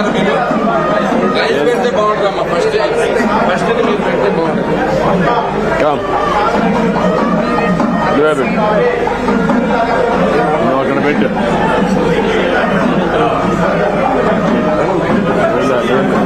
చేస్తారు మీరు రైస్ పెడితే బాగుంటుందమ్మా ఫస్ట్ ఫస్ట్ మీరు పెడితే బాగుంటుంది కమ్ నువ్వే పెట్టు నువ్వు అక్కడ పెట్టు వెళ్ళు, వెళ్ళు.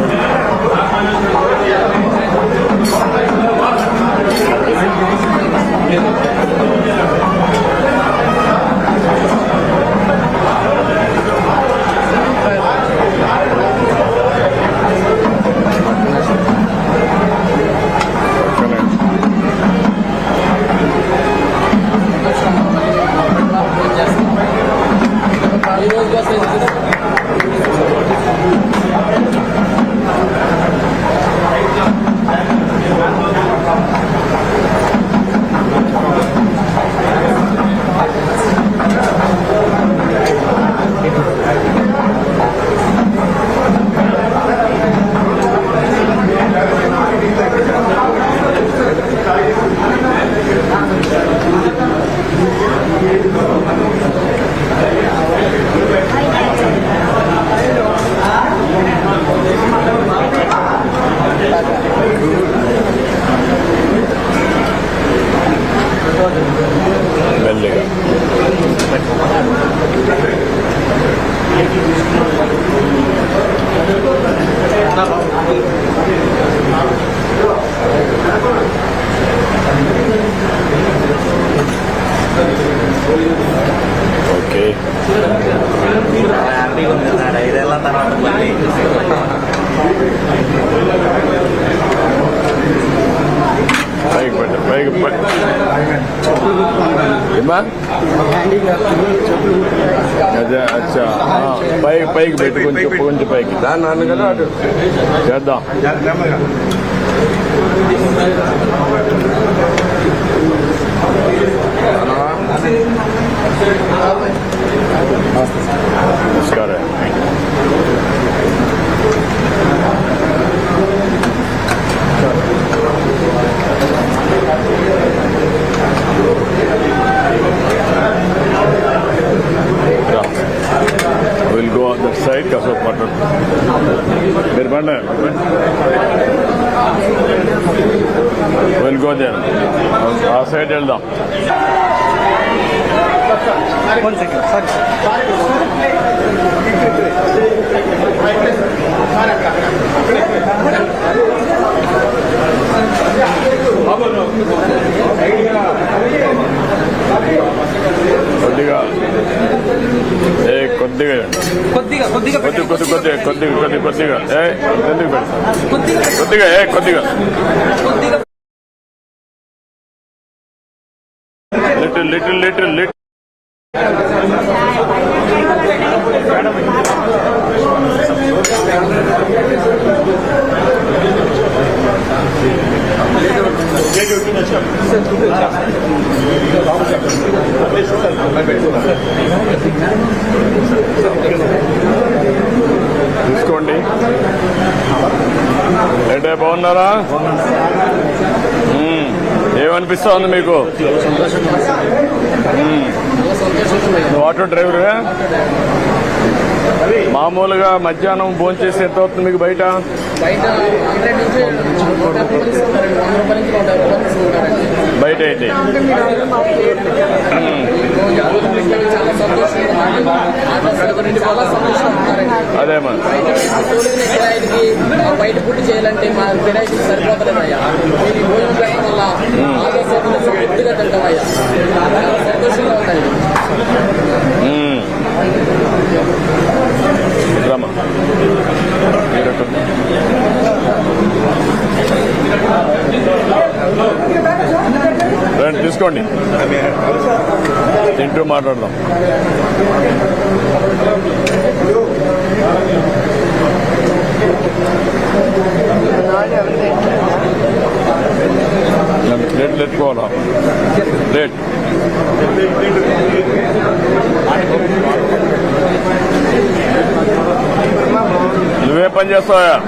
హ్యాపీగా ఉంది సార్ ఐదేళ్ళ తర్వాత మళ్ళీ పైకి పెట్టు పైకి పెట్టు ఏమా అదే అచ్చా ఆ, పైకి పైకి పెట్టు కొంచెం కొంచెం పైకి దాని నాన్న కదా అటు చేద్దాం నమస్కారం విల్ కొద్దిగా ఏ కొద్దిగా కొద్దిగా కొద్దిగా కొద్ది కొద్ది కొద్దిగా కొద్దిగా కొద్ది కొద్దిగా ఏ ఎందుకు పెడతా కొద్దిగా కొద్దిగా ఏ కొద్దిగా కొద్దిగా లిటిల్ లిటిల్ లిటిల్ లిటిల్ తీసుకోండి. అంటే బాగున్నారా? మ్మ్. ఏమనిపిస్తా ఉంది మీకు ఆటో డ్రైవరే? మామూలుగా మధ్యాహ్నం భోజనం చేసి ఎంత అవుతుంది మీకు బయట? బయట నూట యాభై రూపాయలు ఇస్తున్నారండి వంద రూపాయల నుంచి నూట యాభై రూపాయలు ఇస్తున్నారండి బయట అయితే మ్మ్. చాలా సంతోషంగా ఉంది. ఆటోస్ గురించి చాలా సంతోషంగా ఉన్నారండి అదే మరి తోడుకునే కిరాయికి ఆ బయట ఫుడ్ చేయాలంటే మా కిరాయికి సరిపోతలేదయ్యా మీరు ఈ భోజనం పెట్టడం వల్ల ఆటో సేవలు పూర్తిగా తింటామయ్యా చాలా సంతోషంగా ఉందండి మ్మ్. రమ్మా మీరు అటు. రండి తీసుకోండి తింటూ మాట్లాడదాం ప్లేట్లు ఎత్తుకోవాలా ప్లేట్ సార్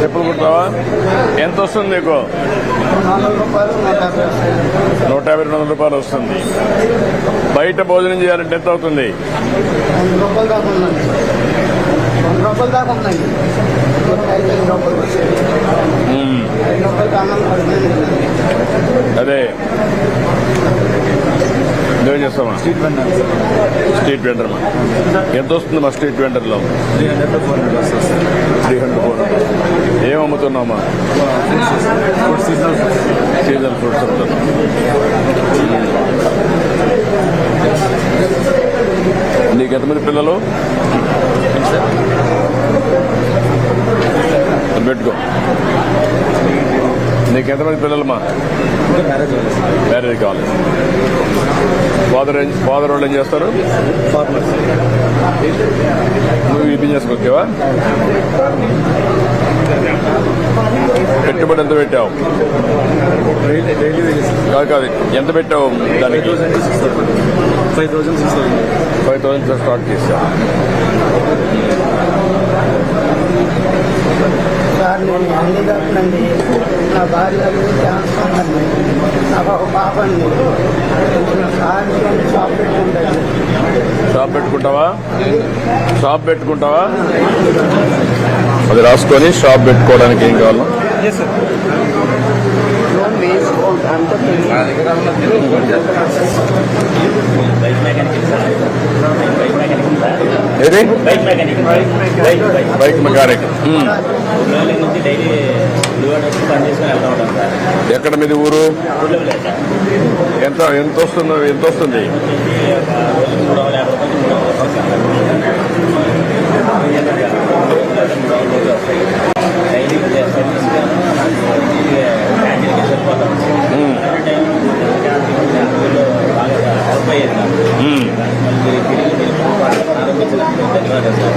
చెప్పులు కుడతావా? ఎంత వస్తుంది నీకు? నూట యాభై రెండు వందల రూపాయలు వస్తుంది. బయట భోజనం చేయాలంటే ఎంత అవుతుంది? రూపాయలు దాకా అదే. నువ్వేం చేస్తావా స్ట్రీట్ వెండర్ స్ట్రీట్ వెండర్ మా ఎంత వస్తుంది మా street వెండర్లో three hundred to four hundred వస్తుంది. సార్ త్రీ హండ్రెడ్ ఫోర్ ఏం అమ్ముతున్నామా సీజనల్ సీజన్ ఫ్రూట్స్ అమ్ముతున్నాం నీకు ఎంతమంది పిల్లలు? పెట్టుకో. నీకు ఎంతమంది పిల్లలమ్మా? మ్యారేజ్ కావాలి. ఫాదర్ ఫాదర్ వాళ్ళు ఏం చేస్తారు? నువ్వు ఈ బిజినెస్ వచ్చావా? పెట్టుబడి ఎంత పెట్టావు? కాదు కాదు ఎంత పెట్టావు దానికి? Six five thousand six five thousand start చేసా సార్ నేను హ్యాండిక్యాప్ అండి నా క్యాన్సర్ ఉందండి నాకు ఒక పాప అండి షాప్ పెట్టుకుంటాను. షాప్ పెట్టుకుంటావా? షాప్ పెట్టుకుంటావా? అది రాసుకొని షాప్ పెట్టుకోవడానికి ఏం కావాలి? వేసుకుంటా ఏది bike mechanic bike bike bike mechanic ఎక్కడ మీది ఊరు ఎంత ఎంత వస్తుంది ఎంత వస్తుంది సరిపోతాం టైం ఊళ్ళో బాగా హెల్ప్ అయ్యేది నాకు మ్మ్. మళ్ళీ తిరిగి మీరు ప్రారంభించినందుకు ధన్యవాదాలు సార్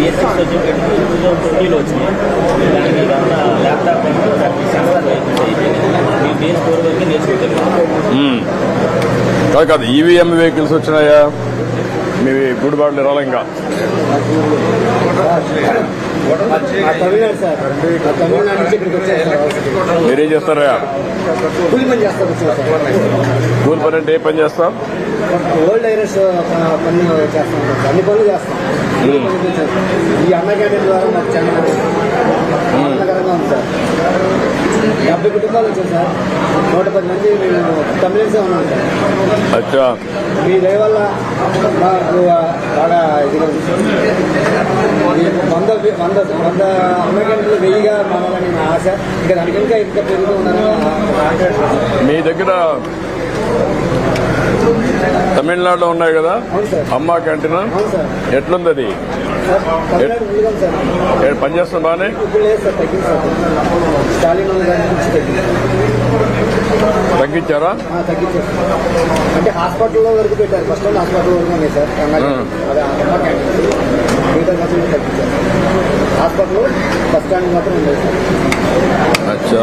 బీఎస్ ఫోర్ వరకు నేర్చుకున్నాం బీఎస్ సిక్స్ వచ్చేటప్పటికి టూ థౌసండ్ ట్వంటీలో వచ్చినాయి దానికి ల్యాప్టాప్ సెన్సార్ వెహికల్స్ అయిపోయింది మీ బీఎస్ ఫోర్ వరకు. కాదు ఈవీఎం వెహికల్స్ వచ్చినాయా మీ గుడిబాడులు రాలే ఇంకా మీరేం చేస్తారా కూలి పని అంటే ఏ పని చేస్తాం ఓల్డ్ ఐరస్ పని చేస్తాం అన్ని పనులు చేస్తాం. ఈ అన్న క్యాంటీన్ ద్వారా మాకు చాలా ఆనందకరంగా ఉంది సార్. డెబ్బై కుటుంబాలు వచ్చాయి సార్. నూట పది మంది మేము తమిళన్సే ఉన్నాం సార్. మీ దయ వల్ల మాకు బాగా ఇదిగా. ఈ వంద వంద వంద అమెరికన్లు వెయ్యిగా మారాలని నా ఆశ. ఇంకా దానికి ఇంకా ఇంకా పెరుగుతూ. మీ దగ్గర తమిళనాడులో ఉన్నాయి కదా? అమ్మా క్యాంటీన్? ఎట్లుంది అది సార్ తమిళనాడు ముందుగా ఉంది సార్. ఏ పని చేస్తుంది బాగానే? ఇప్పుడు లేదు సార్ తగ్గింది సార్. స్టాలిన్ ఉన్న దాని నుంచి తగ్గింది. తగ్గించారా. అంటే హాస్పిటల్లో వరకు పెట్టారు. ఫస్ట్ టైం హాస్పిటల్ వరకు సార్. బస్ స్టాండ్ మాత్రం ఉండదు సార్. అచ్చా.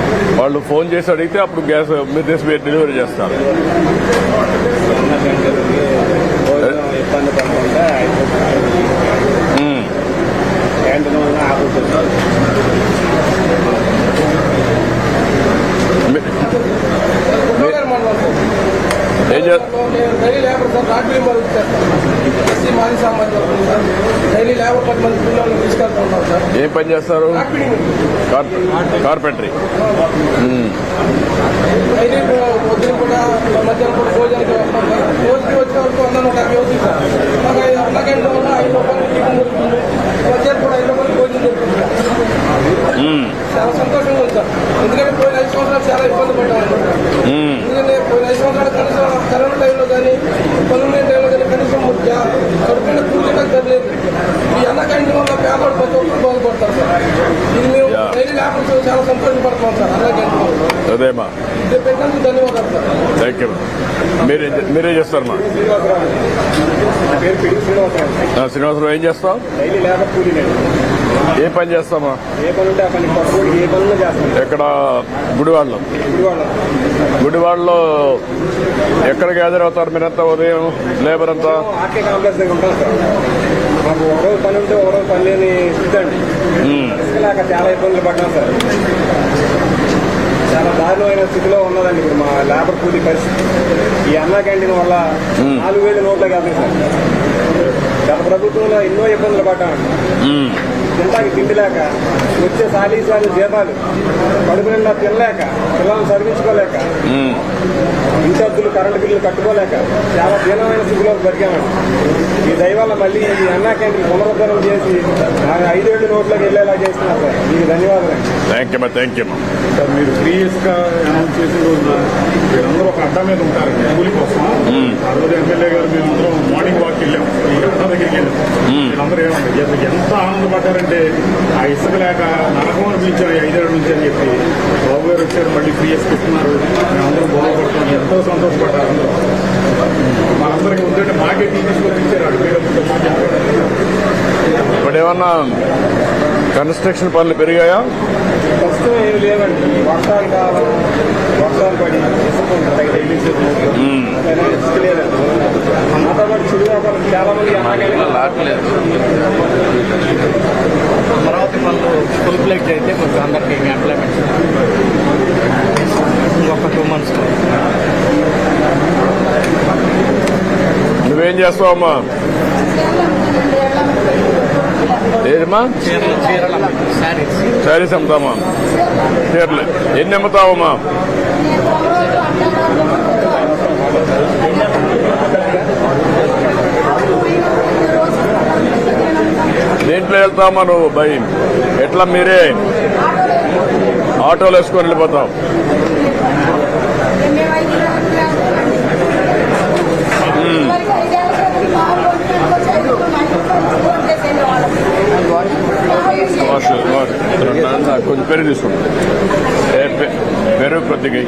వాళ్ళు ఫోన్ చేసి అడిగితే అప్పుడు గ్యాస్ మీరు తీసి మీరు డెలివరీ చేస్తారు. ఇబ్బంది పడకుండా మ్మ్. క్యాంటీన్ వల్ల ఆపుతుంది మీ- ఏం చే డైలీ లేబర్ సార్ రాత్రి ఎస్సీ సామాజిక వర్గం సార్. డైలీ లేబర్ పది మంది పిల్లల్ని తీసుకెళ్తా ఉన్నాం సార్. ఏం పని చేస్తారు? కార్పె- కార్పెంటరీ. డైలీ పొద్దున కూడా మధ్యాహ్నం కూడా భోజనానికి వస్తాం సార్ రోజుకి వచ్చే వరకు వంద నూట యాభై అవుతుంది సార్ మాకు ఐదు అన్న గంటల వల్ల ఐదు రూపాయలు టిఫిన్ దొరుకుతుంది మధ్యాహ్నం కూడా ఐదు రూపాయలు భోజనం దొరుకుతుంది సార్. ఉమ్. చాలా సంతోషంగా ఉంది సార్ ఎందుకంటే పోయిన ఐదు సంవత్సరాలు చాలా ఇబ్బంది పడ్డాము ఉమ్. ఎందుకంటే పోయిన ఐదు సంవత్సరాలు కనీసం కరోనా టైంలో కానీ పనులు టైంలో కానీ కనీసం కడుపున పూర్తిగా తగ్గలేదు ఈ అన్న క్యాంటీన్ వల్ల పేదవాడు ప్రతి ఒక్కరు బాగుపడతారు సార్ ఇది మేము Yeah. డైలీ లేకపోతే చాలా సంతోషపడుతున్నాం సార్ అన్న క్యాంటీన్ అదేమా ఇది పెట్టినందుకు ధన్యవాదాలు సార్ థ్యాంక్ యూ మీరే మీరే చేస్తారమ్మా నా పేరు పిడి శ్రీనివాసరావు ఏం చేస్తావు? ఏ పని చేస్తామా? ఎక్కడ? గుడివాడలో. గుడివాడలో. ఎక్కడ గ్యాదర్ అవుతారు మీరంతా? ఉదయం లేబర్ అంతా? మాకు పని ఉంటే పని లేని స్థితి చాలా ఇబ్బందులు పడ్డాం సార్. చాలా దారుణమైన స్థితిలో ఉన్నదండి ఇప్పుడు మా లేబర్ కూలీ పరిస్థితి. ఈ అన్నా క్యాంటీన్ వల్ల నాలుగు వేల నోట్లకి వెళ్తాయి సార్. గత ప్రభుత్వంలో ఎన్నో ఇబ్బందులు పడ్డామండి తింటాకి తిండి లేక వచ్చే సాలీసాలు జీతాలు కడుపు నిండా తినలేక పిల్లల్ని చదివించుకోలేక. ఇంటి అద్దులు కరెంటు బిల్లులు కట్టుకోలేక చాలా దీనమైన స్థితిలో బతికామండి ఈ దయవల్ల మళ్ళీ ఈ అన్నా క్యాంటీన్ పునరుద్ధరణ చేసి ఐదేళ్ళు నోట్లోకి వెళ్ళేలా చేస్తున్నారు సార్. మీకు ధన్యవాదాలు. సార్ మీరు త్రీ ఇయర్స్గా అనౌన్స్ చేసిన రోజు మీరందరూ ఒక అడ్డా మీద ఉంటారు. కూలి కోసం ఆ రోజు ఎమ్మెల్యే గారు మేమందరం మార్నింగ్ వాక్ వెళ్ళాం. ఈ అడ్డా దగ్గరికి వెళ్ళాం. మీరందరూ ఏమంటారు ఎంత- ఎంత ఆనందపడ్డారంటే ఆ ఇసుక లేక నరకం అనిపించారు ఐదేళ్ళ నుంచి అని చెప్పి బాబు గారు వచ్చారు మళ్ళీ త్రీ ఇస్తున్నారు మేమందరం బాగుపడుతున్నాం. ఎంతో సంతోషపడ్డారు. అందరూ మనందరికీ ఉందంటే మాకే తీసుకొచ్చి ఇచ్చారు అటు పేరు ఇప్పుడు ఏమన్నా కన్స్ట్రక్షన్ పనులు పెరిగాయా? అమరావతి పనులు ఫుల్ ప్లేట్ అయితే కొంచెం అందరికి ఎంప్లాయ్మెంట్ ఇంకొక టూ మంత్స్ నువ్వేం చేస్తావమ్మా? ఏదమ్మా శారీస్ అమ్ముతామా చీరలు ఎన్ని అమ్ముతావమ్మా? దేంట్లో వెళ్తామా నువ్వు భయ? ఎట్లా మీరే? ఆటోలు వేసుకొని వెళ్ళిపోతావు. కొంచెం పెరుగు తీసుకుంటా ఏ పె- పెరుగు కొద్దిగా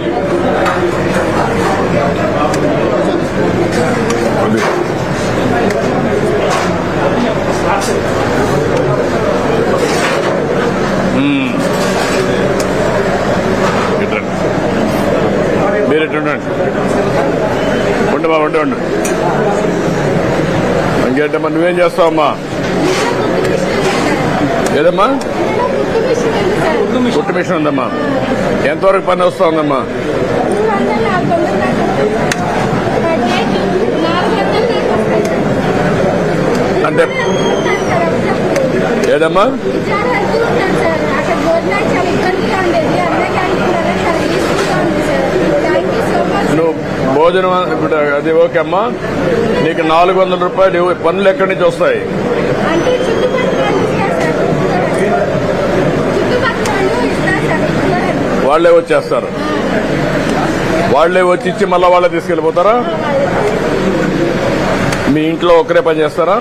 మీరు ఉండండి. ఉండు బా ఉండు ఉండు. ఇంకేంటమ్మా నువ్వేం చేస్తావమ్మా? ఏదమ్మా? కుట్టు మిషన్. ఉందమ్మా. ఎంతవరకు పని వస్తా ఉందమ్మా? అంటే ఏదమ్మా? నువ్వు భోజనం ఇప్పుడు అది ఓకే అమ్మా. నీకు నాలుగు వందల రూపాయలు. పనులు ఎక్కడి నుంచి వస్తాయి అంటే చుట్టుపక్కల వాళ్ళు ఇస్తారు సార్ చుట్టుపక్కల వాళ్ళు ఇస్తారు సార్ వాళ్ళే వచ్చేస్తారు. వాళ్ళే వచ్చి ఇచ్చి మళ్ళీ వాళ్ళే తీసుకెళ్ళిపోతారా? మీ ఇంట్లో ఒకరే పని చేస్తారా.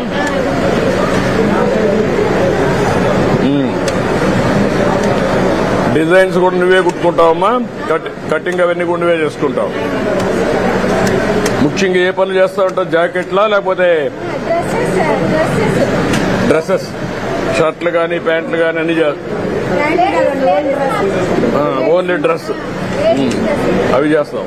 డిజైన్స్ కూడా నువ్వే కుట్టుకుంటావమ్మా. కట్ కటింగ్ అవన్నీ కూడా నువ్వే చేసుకుంటావు. ముఖ్యంగా ఏ పనులు చేస్తా ఉంటావు జాకెట్లా లేకపోతే డ్రెస్సెస్ షర్ట్లు కానీ ప్యాంట్లు కానీ అన్ని చే- ఆ, ఓన్లీ డ్రెస్. అవి చేస్తాం.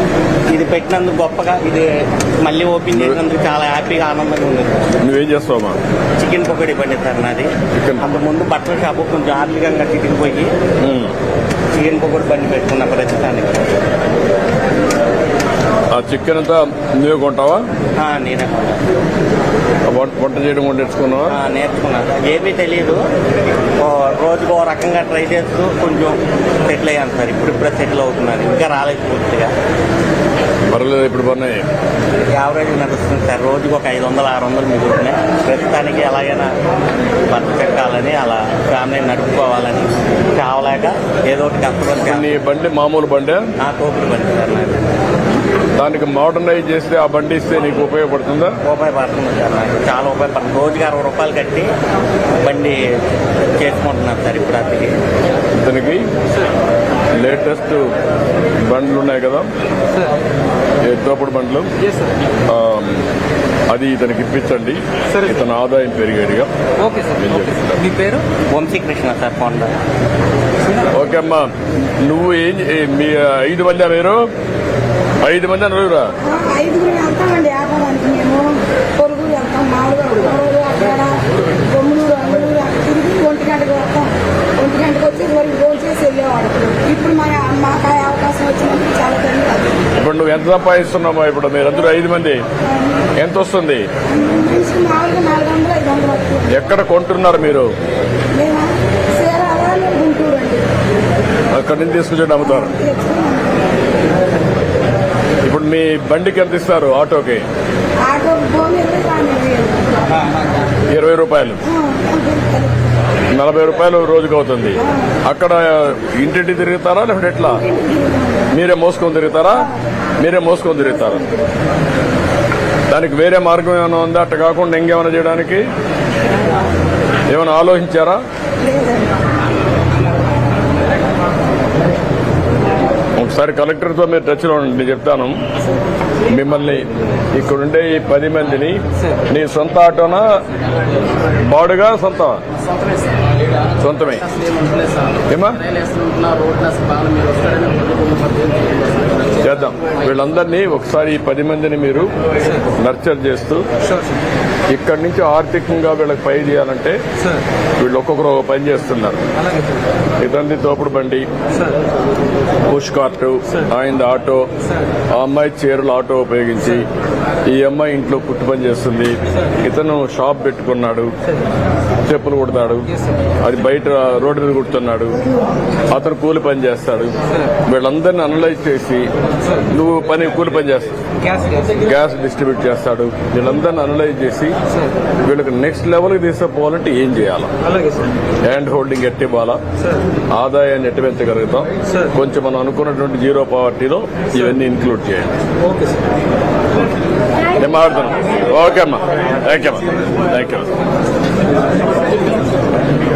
ఇది పెట్టినందుకు గొప్పగా ఇది మళ్ళీ ఓపెన్ చేసినందుకు చాలా హ్యాపీగా ఆనందంగా ఉంది. నువ్వేం చేస్తావమ్మా చికెన్ పొగడి బండి సార్ నాది. చికెన్. అంత ముందు బట్టల షాపు కొంచెం ఆర్థికంగా ఉమ్. చికెన్ పొగడి బండి పెట్టుకున్న ప్రస్తుతానికి. ఆ చికెన్ అంతా నువ్వే కొంటావా? నేనే వంట చేయడం కూడా నేర్చుకున్నావా? నేర్చుకున్నాను సార్ ఏమీ తెలియదు రోజుకు ఓ రకంగా ట్రై చేస్తూ కొంచెం సెటిల్ అయ్యాను సార్. ఇప్పుడు ఇప్పుడే సెటిల్ అవుతున్నాను. ఇంకా రాలేదు పూర్తిగా. పర్లేదు ఇప్పుడు పన్నాయి యావరేజ్ నడుస్తుంది సార్. రోజుకు ఒక ఐదు వందలు ఆరు వందలు మిగులుతున్నాయి. ప్రస్తుతానికి ఎలాగైనా పెట్టాలని అలా ఫ్యామిలీని నడుపుకోవాలని కావలేక ఏదో ఒకటి కష్టపడి నీ బండి మామూలు బండి? నా తోపుడు బండి సార్ నాకు దానికి మోడర్నైజ్ చేస్తే ఆ బండి ఇస్తే నీకు ఉపయోగపడుతుందా? ఉపయోగపడుతుంది సార్ నాకు చాలా ఉపయోగపడుతుంది. రోజుకి అరవై రూపాయలు కట్టి బండి చేసుకుంటున్నాను సార్ ఇప్పుడు అతికి ఇతనికి? లేటెస్ట్ బండ్లు ఉన్నాయి కదా? తోపుడు బండ్లు? ఆ, అది ఇతనికి ఇప్పించండి. ఇతని ఆదాయం పెరిగేదిగా. ఓకే సార్ ఓకే సార్ మీ పేరు? వంశీకృష్ణ సార్ కొండ ఓకే అమ్మా. నువ్వు ఏం మీ ఐదు మంది మీరు ఐదు మంది నలుగురా ఇప్పుడు మా మాకు ఆ అవకాశం వచ్చినందుకు చాలా ధన్యవాదాలు. ఇప్పుడు నువ్వు ఎంత సంపాదిస్తున్నావా ఇప్పుడు మీరందరూ ఐదు మంది. ఎంత వస్తుంది? ఎక్కడ కొంటున్నారు మీరు? అక్కడి నుంచి తీసుకొచ్చి అమ్ముతారు. ఇప్పుడు మీ బండికి ఎంత ఇస్తారు ఆటోకి? ఇరవై రూపాయలు నలభై రూపాయలు రోజుకి అవుతుంది అక్కడ ఇంటింటి తిరుగుతారా లేకపోతే ఎట్లా? మీరే మోసుకొని తిరుగుతారా? మీరే మోసుకొని తిరుగుతారా? దానికి వేరే మార్గం ఏమైనా ఉందా? అట్ట కాకుండా ఇంకేమైనా చేయడానికి? ఏమైనా ఆలోచించారా? ఒకసారి కలెక్టర్తో మీరు టచ్లో ఉండండి నేను చెప్తాను. మిమ్మల్ని ఇక్కడుండే ఈ పది మందిని నీ సొంత ఆటోనా? బాడుగా సొంత సొంతమే. ఏమా చేద్దాం. వీళ్ళందరినీ ఒకసారి ఈ పది మందిని మీరు నర్చర్ చేస్తూ ఇక్కడి నుంచి ఆర్థికంగా వీళ్ళకి పై చేయాలంటే వీళ్ళు ఒక్కొక్కరు ఒక పని చేస్తున్నారు. ఇదండి తోపుడు బండి. పుష్ కార్టు ఆయన ఆటో ఆ అమ్మాయి చీరలు ఆటో ఉపయోగించి ఈ అమ్మాయి ఇంట్లో కుట్టు పని చేస్తుంది. ఇతను షాప్ పెట్టుకున్నాడు. చెప్పులు కుడతాడు. అది బయట రోడ్డు మీద కుడుతున్నాడు. అతను కూలి పని చేస్తాడు. వీళ్ళందరినీ అనలైజ్ చేసి నువ్వు పని కూలి పని చేస్తావు గ్యాస్ డిస్ట్రిబ్యూట్ చేస్తాడు. వీళ్ళందరినీ అనలైజ్ చేసి వీళ్ళకి నెక్స్ట్ లెవెల్కి తీసుకుపోవాలంటే ఏం చేయాలి? హ్యాండ్ హోల్డింగ్ ఎట్టి ఇవ్వాలా? ఆదాయాన్ని ఎట్టి పెంచగలుగుతాం? కొంచెం మనం అనుకున్నటువంటి జీరో పావర్టీలో ఇవన్నీ ఇంక్లూడ్ చేయండి. నేను మాట్లాడుతున్నాను ఓకే అమ్మా. థ్యాంక్ యూ అమ్మా. Thank you